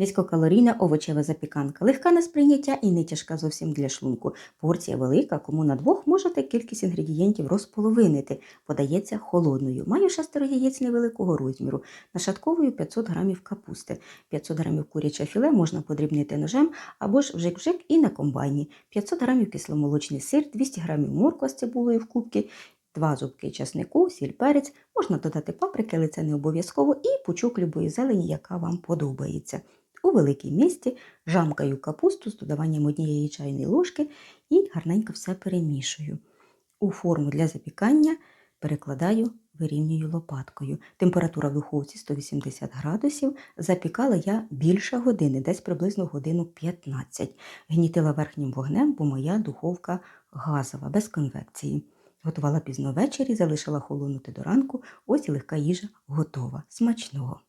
Низькокалорійна овочева запіканка, легка на сприйняття і не тяжка зовсім для шлунку. Порція велика, кому на двох можете кількість інгредієнтів розполовинити. Подається холодною. Маю шестеро яєць невеликого розміру. Нашатковую 500 грамів капусти. 500 грамів куряче філе можна подрібнити ножем або ж вжик-вжик і на комбайні. 500 грамів кисломолочний сир, 200 грамів морква з цибулею в кубки, Два зубки часнику, сіль перець, можна додати паприки, але це не обов'язково, і пучок любої зелені, яка вам подобається. У великій місті жамкаю капусту з додаванням однієї чайної ложки і гарненько все перемішую. У форму для запікання перекладаю, вирівнюю лопаткою. Температура в духовці 180 градусів. Запікала я більше години, десь приблизно годину 15. Гнітила верхнім вогнем, бо моя духовка газова, без конвекції. Готувала пізно ввечері, залишила холонути до ранку. Ось і легка їжа готова. Смачного!